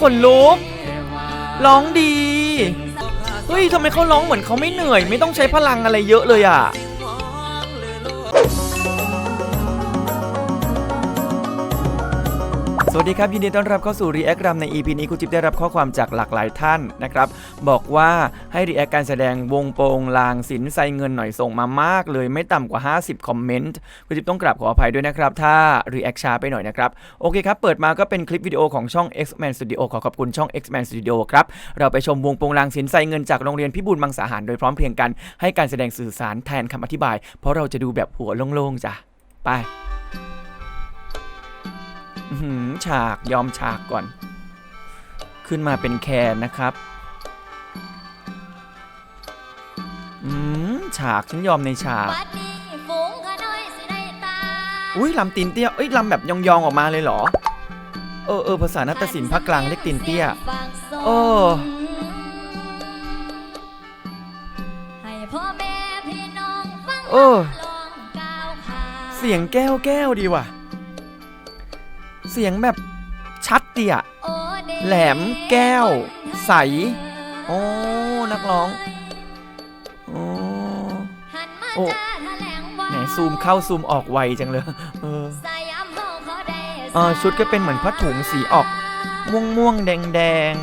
ขนลุก ร้องดี เฮ้ยทำไมเขาร้องเหมือนเขาไม่เหนื่อย ไม่ต้องใช้พลังอะไรเยอะเลยอะ สวัสดีครับ ยินดีต้อนรับเข้าสู่ React รำใน EP นี้คุณจิ๊บได้รับข้อความจากหลากหลายท่านนะครับ บอกว่าให้ React การแสดงวงโปงลางศิลใส่เงินหน่อยส่งมามากเลยไม่ต่ำกว่า 50 คอมเมนต์คุณจิ๊บต้องกราบขออภัยด้วยนะครับ ถ้า React ช้าไปหน่อยนะครับ โอเคครับ เปิดมาก็เป็นคลิปวิดีโอของช่อง X-Man Studio ขอขอบคุณช่อง X-Man Studio ครับ เราไปชมวงโปงลางศิลใส่เงินจากโรงเรียนพิบูลมังสาหารโดยพร้อมเพรียงกันให้การแสดงสื่อสารแทนคำอธิบาย เพราะเราจะดูแบบหัวโล่งๆจ้ะไป ฉากยอมฉากก่อน ขึ้นมาเป็นแคนนะครับอืมฉากฉันยอมในฉาก อุ้ยลำตีนเตี้ยเอ้ยลำแบบยองๆออกมาเลยเหรอ เออเออภาษานาฏศิลป์ภาคกลางเรียกตีนเตี้ยเออให้พ่อแม่พี่น้องฟังเออ เสียงแก้วแก้วดีว่ะ เสียงแบบชัดเตี่ยโอ้เด็กแหลมแก้ว ใส โอ้ นักร้อง โอ้หันมาโอ้จ้าแถลงว่าแหมซูมเข้าซูมออกไวจังเลย เออสยามเฮาขอได้เออชุดก็เป็นเหมือนผ้าถุงสีออก ม่วงม่วงๆแดงแดง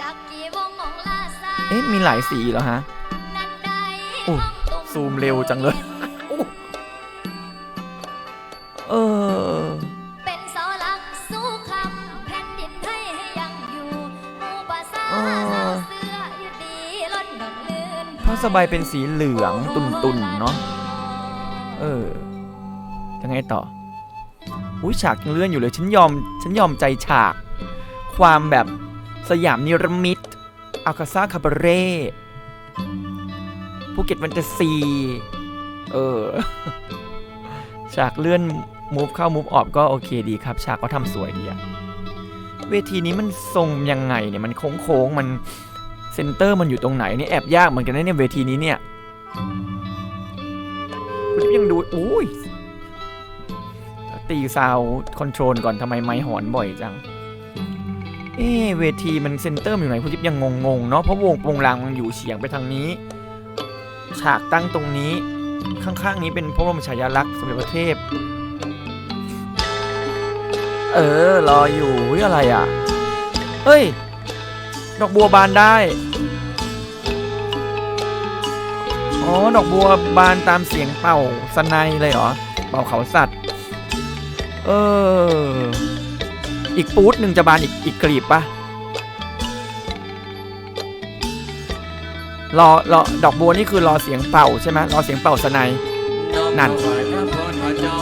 จากกี่วงของลาซาๆเอ๊ะ มีหลายสีเหรอฮะนั้นได้โอ้ของตุ้ซูมเร็วจังเลย ผ้าสบายเป็นสีเหลืองตุนๆเนาะ เออ ยังไงต่อ อุ้ยฉากยังเลื่อนอยู่เลย ฉันยอม ฉันยอมใจฉาก ความแบบสยามนิรมิตอาคาซาคาบาเร่ภูเก็ตวันตาซี เออ ฉากเลื่อนมูฟเข้ามูฟออกก็โอเคดีครับ ฉากก็ทำสวยดีอะเวทีนี้มันทรงยังไงเนี่ย มันโค้งๆ มัน เซนเตอร์มันอยู่ตรงไหนนี่แอบยากเหมือนกันนะเนี่ยเวทีนี้เนี่ยคุณยังดูอุ้ยตีซาวคอนโทรลก่อนทำไมไม้หอนบ่อยจัง เอ๊เวทีมันเซนเตอร์มันอยู่ไหนคุณจิ๊บยังงงๆเนาะเพราะวงวงรางมันอยู่เฉียงไปทางนี้ ฉากตั้งตรงนี้ข้างๆนี้เป็นพระบรมฉายาลักษณ์สมเด็จพระเทพ เออ รออยู่เฮ้ยอะไรอะ เฮ้ย ดอกบัวบานได้ อ๋อ ดอกบัวบานตามเสียงเป่าสนัยเลยเหรอ เป่าเขาสัตว์ เออ อีกปูดหนึ่งจะบานอีกอีกกลีบปะรอรอดอกบัวนี่คือรอเสียงเป่าใช่ไหมรอเสียงเป่าสนัยนั่น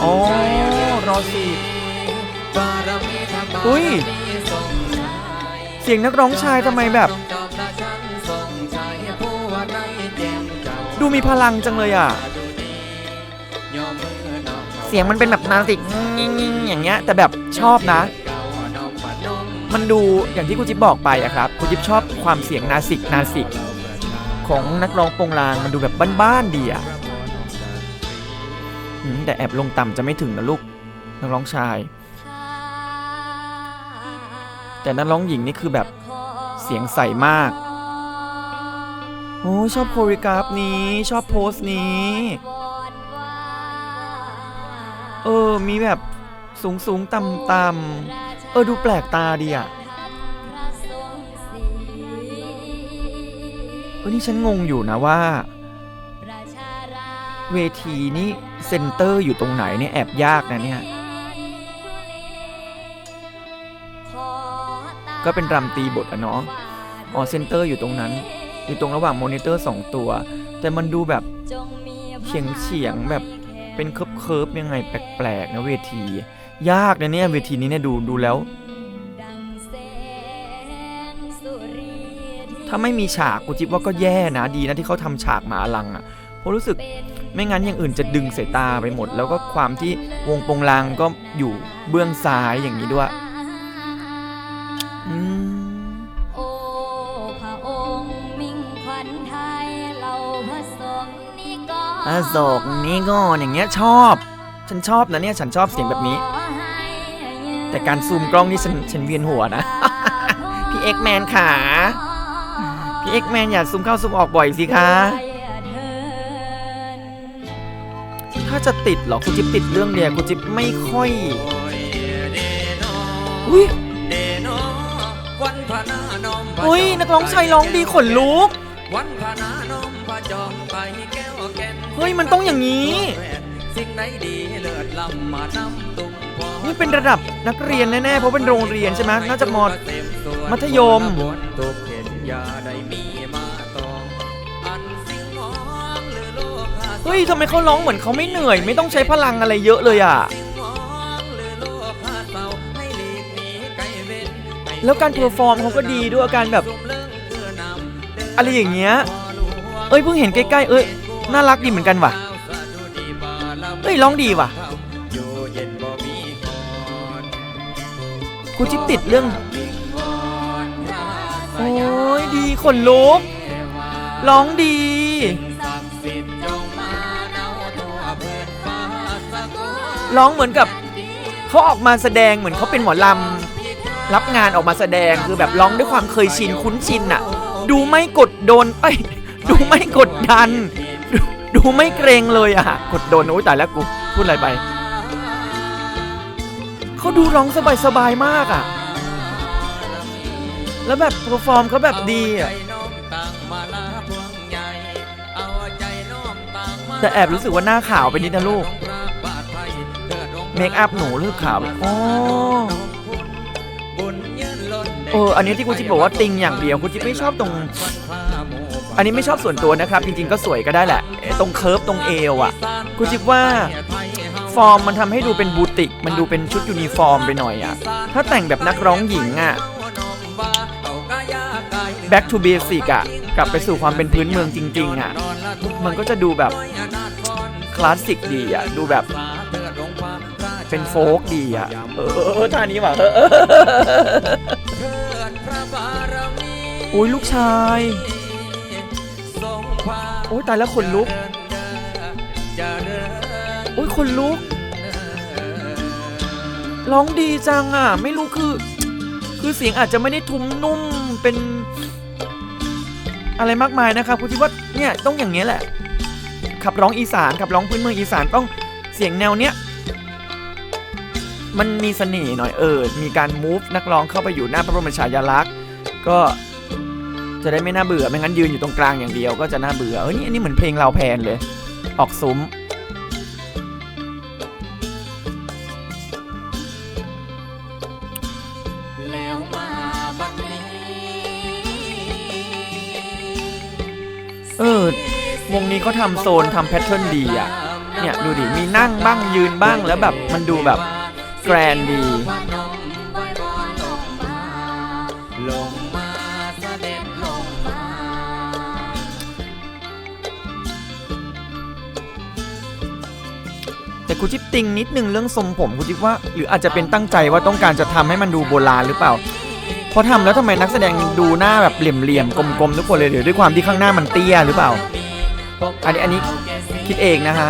อ๋อรอสีอุ้ย เสียงนักร้องชายทำไมแบบ ดูมีพลังจังเลยอะ เสียงมันเป็นแบบนาสิกอย่างเงี้ย แต่แบบชอบนะ มันดูอย่างที่คุณจิ๊บบอกไปอะครับคุณจิ๊บชอบความเสียงนาสิกนาสิก ของนักร้องโปงลางมันดูแบบบ้านๆดีอะแต่แอบลงต่ำจะไม่ถึงนะลูกนักร้องชาย แต่นักร้องหญิงนี่คือแบบเสียงใสมาก โอ้ชอบโคริกราฟนี้ชอบโพสต์นี้ เออ มีแบบสูงสูงต่ำต่ำเออ ดูแปลกตาดีอะเออนี่ฉันงงอยู่นะว่า เวทีนี้เซนเตอร์อยู่ตรงไหนเนี่ยแอบยากนะเนี่ย ก็เป็นรำตีบทอะเนาะอ๋อเซนเตอร์อยู่ตรงนั้น อยู่ตรงระหว่างมอนิเตอร์สองตัว แต่มันดูแบบเฉียงเฉียงแบบเป็นเคิร์ฟเคิร์ฟยังไงแปลกๆนะเวที ยากนะเนี่ยเวทีนี้เนี่ยดูดูแล้ว ถ้าไม่มีฉากกูจิบว่าก็แย่นะดีนะที่เขาทำฉากมาอลังอะ่ะเพราะรู้สึกไม่งั้นอย่างอื่นจะดึงสายตาไปหมด แล้วก็ความที่วงปงลางก็อยู่เบื้องซ้ายอย่างนี้ด้วย อโศกนี้ก็อย่างเงี้ยชอบ ฉันชอบนะเนี่ยฉันชอบเสียงแบบนี้ แต่การซูมกล้องนี่ฉันฉันเวียนหัวนะ พี่เอ็กแมนขาพี่เอ็กแมนอย่าซูมเข้าซูมออกบ่อยสิคะถ้าจะติดหรอคุณจิ๊บติดเรื่องเดียคุณจิ๊บไม่ค่อยอุ้ยอุ้ยนักร้องชายร้องดีขนลุกวันพนานมพระจอมไปแก เฮ้ยมันต้องอย่างนี้สิ่งไหนดีเลิศล้ำมานำตุ้มพอนี่เป็นระดับนักเรียนแน่ๆเพราะเป็นโรงเรียนใช่ไหมน่าจะมอมัธยมตุกเห็นยาได้มีมาตองอันสิ่งมองหรือโลกหาเฮ้ยทำไมเขาร้องเหมือนเขาไม่เหนื่อย ไม่ต้องใช้พลังอะไรเยอะเลยอะสิ่งมองหรือโลกหาเศร้าให้หลีกหนีไกลเว้นให้แล้วการเพอร์ฟอร์มเขาก็ดีด้วยอาการแบบสุ่มเลิ่งเกือนำเดินอะไรอย่างเงี้ยพอหลวงเอ้ยเพิ่งเห็นใกล้ๆ เอ้ย น่ารักดีเหมือนกันว่ะเฮ้ยร้องดีว่ะกูจิ๊บติดเรื่อง โอ้ยดีขนลุกร้องดีร้องเหมือนกับเขาออกมาแสดงเหมือนเขาเป็นหมอลำรับงานออกมาแสดงคือแบบร้องด้วยความเคยชินคุ้นชินอะดูไม่กดโดนเอ้ยดูไม่กดดัน ดูไม่เกรงเลยอะ กดโดนโอ้ยตายแล้วกู พูดอะไรไปเขาดูร้องสบายๆมากอะ แล้วแบบเพอร์ฟอร์มเขาแบบดีอะใจน้อมต่างมาลาพวงใหญ่เอาใจน้อมต่างมาแต่แอบรู้สึกว่าหน้าขาวไปนิดนะลูก เมคอัพหนูหรือขาวอ๋อบุญยืนล้นเออ อันนี้ที่กูจิบบอกว่าติงอย่างเดียวกูจิบไม่ชอบตรง อันนี้ไม่ชอบส่วนตัวนะครับ จริงๆก็สวยก็ได้แหละ ตรงเคิร์ฟตรงเอวอะกูคิดว่าฟอร์มมันทำให้ดูเป็นบูติก มันดูเป็นชุดยูนิฟอร์มไปหน่อยอะ ถ้าแต่งแบบนักร้องหญิงอะ back to basic อะ กลับไปสู่ความเป็นพื้นเมืองจริง ๆ อะ มันก็จะดูแบบคลาสสิกดีอะ ดูแบบเป็นโฟกดีอะ เออท่านี้ว่ะออเออโอ้ยลูกชาย โอ้ยตายแล้วขนลุกโอ้ยขนลุก ร้องดีจังอะ ไม่รู้คือ คือเสียงอาจจะไม่ได้ทุ้มนุ่มเป็นอะไรมากมายนะครับคุณคิดว่าเนี่ยต้องอย่างเงี้แหละ ขับร้องอีสานขับร้องพื้นเมืองอีสานต้องเสียงแนวเนี้ยมันมีเสน่ห์หน่อยเออ มีการมูฟนักร้องเข้าไปอยู่หน้าพระบรมฉายาลักษณ์ ก็ จะได้ไม่น่าเบื่อไม่งั้นยืนอยู่ตรงกลางอย่างเดียวก็จะน่าเบื่อเออนี่อันนี้เหมือนเพลงเราวแพนเลย ออกซุ้มแล้วมาบัดนี้เออวงนี้เขาทำโซนทำแพทเทิร์นดีอะ เนี่ยดูดิ มีนั่งบ้างยืนบ้างแล้วแบบมันดูแบบแกรนดี แต่กูจิ๊บติงนิดนึงเรื่องทรงผมกูจิ๊บว่า หรืออาจจะเป็นตั้งใจว่าต้องการจะทำให้มันดูโบราณหรือเปล่าพราะทำแล้วทำไมนักแสดงดูหน้าแบบเหลี่ยมๆกลมๆทุกคนเลยเดี๋ยวด้วยความที่ข้างหน้ามันเตี้ยหรือเปล่า อันนี้อันนี้คิดเองนะฮะ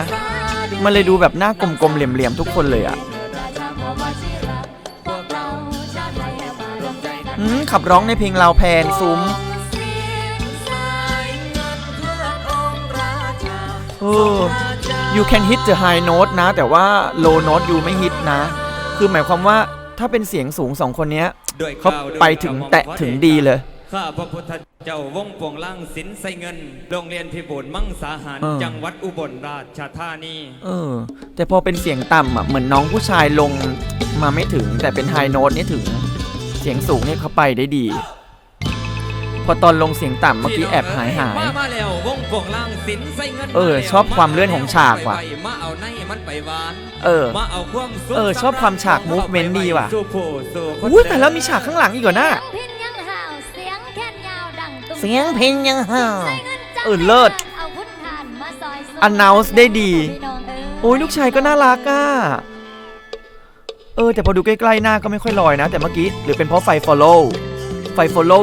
มันเลยดูแบบหน้ากลมๆเหลี่ยมๆทุกคนเลยอะอืมขับร้องในเพลงเราวแพนซุ้มเออ งค์ราชาเออ you can hit the high note นะ แต่ว่า low note you ไม่ hit นะ คือหมายความว่าถ้าเป็นเสียงสูงสองคนเนี้ยด้วยเขากล่วด้วยไปถึงแตะถึงดีเลยข้าพระพุทธเจ้าวงปวงล่างสินใสเงิน โรงเรียนพิบูลมังสาหารเออจังหวัดอุบลราชธานี เออ แต่พอเป็นเสียงต่ำอะเหมือนน้องผู้ชายลงมาไม่ถึง แต่เป็นไฮโน้ตนี่ถึง เสียงสูงเนี่ยเขาไปได้ดี พอตอนลงเสียงต่ำเมื่อกี้แอบหายหาย มามาแล้ววงปวงล่างสินใสเงินเออมาแล้วชอบความเลื่อนของฉากว่ะมาเอาในมันไปหวานเออมาเอาความสุขเออชอบความฉาก movement ดีว่ะสู่ผู้สู่คนอุ้ยแต่แล้วมีฉากข้างหลังอีกเหรอหน้าเสียงพินยังห่าวเสียงแค่นยาวดังตุ้มเสียงเพลงยังห่าวใส่เงินจังเออเลิศเอาพุทธานมาซอยส่ง announce ได้ดีพี่น้องเอ้ยโอ้ยลูกชายก็น่ารักอะเออแต่พอดูใกล้ๆหน้าก็ไม่ค่อยลอยนะ แต่เมื่อกี้หรือเป็นเพราะไฟ follow ไฟ follow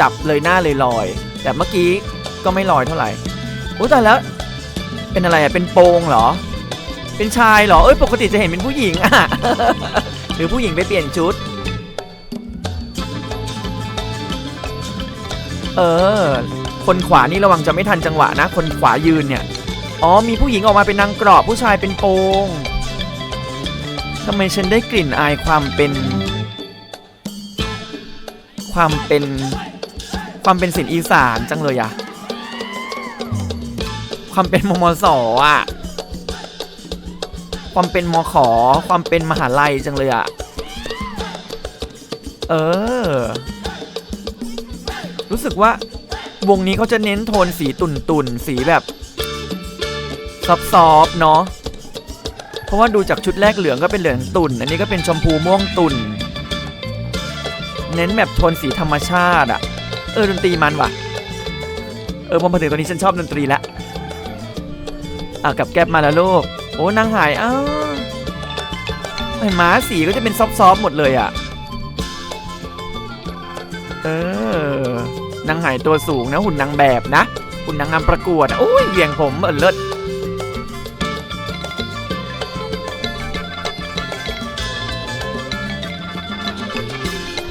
จับเลยหน้าเลยลอย แต่เมื่อกี้ก็ไม่ลอยเท่าไหร่โอ้แต่แล้วเป็นอะไรอะเป็นโปงเหรอ เป็นชายเหรอเอ้ยปกติจะเห็นเป็นผู้หญิงอะหรือผู้หญิงไปเปลี่ยนชุด เออ คนขวานี่ระวังจะไม่ทันจังหวะนะ คนขวายืนเนี่ยอ๋อมีผู้หญิงออกมาเป็นนางกรอบผู้ชายเป็นโปงทำไมฉันได้กลิ่นอายความเป็น ความเป็น ความเป็นสินอีสานจังเลยอะความเป็นมมสอะความเป็นมขอ ความเป็นมหาลัยจังเลยอะเออ รู้สึกว่าวงนี้เขาจะเน้นโทนสีตุ่นตุ่นสีแบบซอฟๆเนาะ เพราะว่าดูจากชุดแรกเหลืองก็เป็นเหลืองตุ่น อันนี้ก็เป็นชมพูม่วงตุ่น เน้นแบบโทนสีธรรมชาติอะ เออดนตรีมันว่ะ เออพอมาถึงตอนนี้ฉันชอบดนตรีแล้วอะกับแก๊บมาแล้วลูก โอ้นางหายอ้าวเห็นม้าสีก็จะเป็นซอฟๆหมดเลยอะ เออนางหายตัวสูงนะหุ่นนางแบบนะ หุ่นนางงามประกวดโอ้ยเหวี่ยงผมเออเลิศ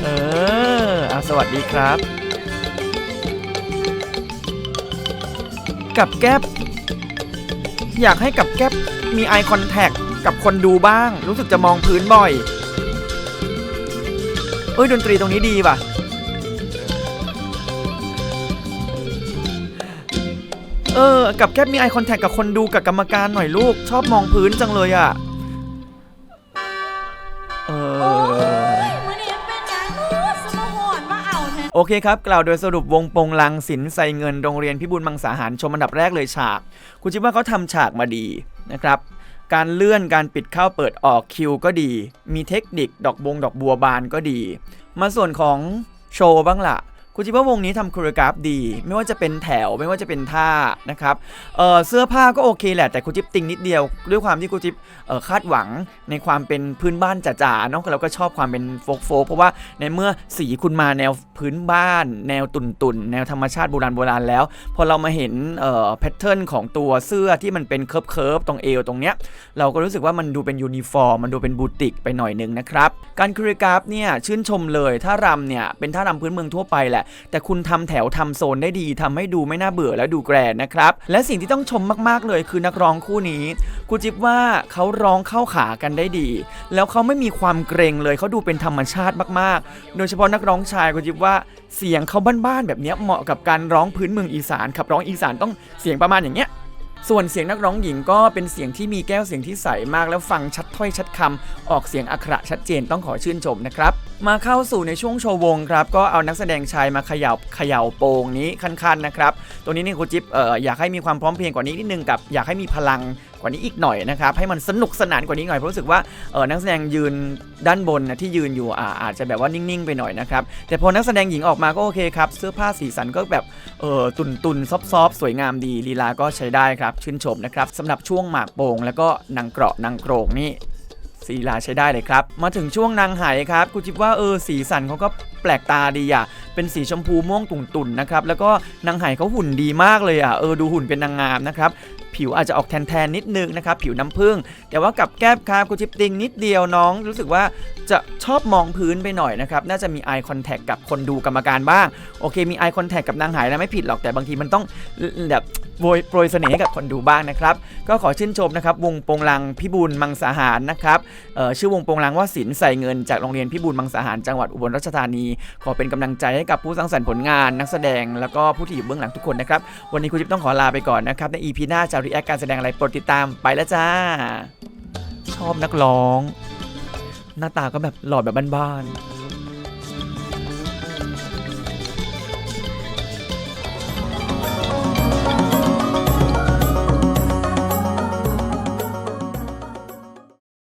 เออเอาสวัสดีครับ กับแก๊บอยากให้กับแก๊บมีไอคอนแทคกับคนดูบ้าง รู้สึกจะมองพื้นบ่อย เอ้ยดนตรีตรงนี้ดีว่ะ เออ กับแก๊บมีไอคอนแทคกับคนดูกับกรรมการหน่อยลูก ชอบมองพื้นจังเลยอะ โอเคครับ กล่าวโดยสรุปวงปงลังศิลใส่เงินโรงเรียนพิบูลมังสาหารชมอันดับแรกเลยฉาก คุณคิดว่าเขาทำฉากมาดีนะครับการเลื่อนการปิดเข้าเปิดออกคิวก็ดี มีเทคนิคดอกบงดอกบัวบานก็ดี มาส่วนของโชว์บ้างล่ะ คุณคิดว่าวงนี้ทำโคโรกราฟดี ไม่ว่าจะเป็นแถวไม่ว่าจะเป็นท่านะครับเออเสื้อผ้าก็โอเคแหละแต่คุณจิ๊บติงนิดเดียว ด้วยความที่คุณจิ๊บคาดหวังในความเป็นพื้นบ้านจ๋าๆเนาะเราก็ชอบความเป็นโฟกโฟกเพราะว่าในเมื่อสีคุณมาแนวพื้นบ้าน แนวตุ่นแนวธรรมชาติโบราณโบราณแล้ว พอเรามาเห็นแพทเทิร์นของตัวเสื้อที่มันเป็นเคิร์ฟเคิร์ฟตรงเอวตรงเนี้ยเราก็รู้สึกว่ามันดูเป็นยูนิฟอร์มมันดูเป็นบูติกไปหน่อยนึงนะครับการคริกราฟเนี่ยชื่นชมเลยถ้ารำเนี่ยเป็นท่ารำพื้นเมืองทั่วไปแหละแต่คุณทำแถวทำโซนได้ดีทำให้ดูไม่น่าเบื่อและดูแกรนนะครับ และสิ่งที่ต้องชมมากๆเลยคือนักร้องคู่นี้กูจิบว่าเขาร้องเข้าขากันได้ดี แล้วเขาไม่มีความเกรงเลยเขาดูเป็นธรรมชาติมากๆ โดยเฉพาะนักร้องชายกูจิบว่าเสียงเขาบ้านๆแบบเนี้ยเหมาะกับการร้องพื้นเมืองอีสานขับร้องอีสานต้องเสียงประมาณอย่างเงี้ย ส่วนเสียงนักร้องหญิงก็เป็นเสียงที่มีแก้วเสียงที่ใสมากแล้วฟังชัดถ้อยชัดคำออกเสียงอักขระชัดเจนต้องขอชื่นชมนะครับ มาเข้าสู่ในช่วงโชว์วงครับ ก็เอานักแสดงชายมาเขย่าเขย่าโปงนี้คันๆนะครับ ตัวนี้นี่ครูจิ๊บเอ่ออยากให้มีความพร้อมเพรียงกว่านี้นิดนึงกับอยากให้มีพลัง กว่านี้อีกหน่อยนะครับให้มันสนุกสนานกว่านี้หน่อยเพราะรู้สึกว่าเออนักแสดงยืนด้านบนนะที่ยืนอยู่อาอาจจะแบบว่านิ่งๆไปหน่อยนะครับแต่พอนักแสดงหญิงออกมาก็โอเคครับเสื้อผ้าสีสันก็แบบเออตุนตุนซอฟซอฟสวยงามดีลีลาก็ใช้ได้ครับชื่นชมนะครับสำหรับช่วงหมากโป่งแล้วก็นางเกราะนางโกรงนี่สีลาใช้ได้เลยครับ มาถึงช่วงนางไหครับกูคิดว่าเออสีสันเขาก็แปลกตาดีอะ เป็นสีชมพูม่วงตุ่นตุนๆนะครับ แล้วก็นางไหเขาหุ่นดีมากเลยอะ เออดูหุ่นเป็นนางงามนะครับ ผิวอาจจะออกแทนๆนิดนึงนะครับผิวน้ำผึ้งแต่ว่ากับแก้บครับกูจิบติงนิดเดียวน้อง รู้สึกว่าจะชอบมองพื้นไปหน่อยนะครับน่าจะมี eye contact กับคนดูกรรมการบ้างโอเคมี eye contact กับนางหายนะไม่ผิดหรอกแต่บางทีมันต้องแบบโปรยโปรยเสน่ห์ให้กับคนดูบ้างนะครับ ก็ขอชื่นชมนะครับ วงโปงลังพิบูลมังสาหารนะครับชื่อวงโปงลังว่าศิลใส่เงินจากโรงเรียนพิบูลมังสาหารจังหวัดอุบลราชธานี ขอเป็นกำลังใจให้กับผู้สร้างสรรค์ผลงานนักแสดงแล้วก็ผู้ที่อยู่เบื้องหลังทุกคนนะครับ วันนี้คุณจิ๊บต้องขอลาไปก่อนนะครับใน EP หน้าจะรีแอคการแสดงอะไรโปรดติดตามไปแล้วจ้า ชอบนักร้อง หน้าตาก็แบบหล่อแบบบ้านๆ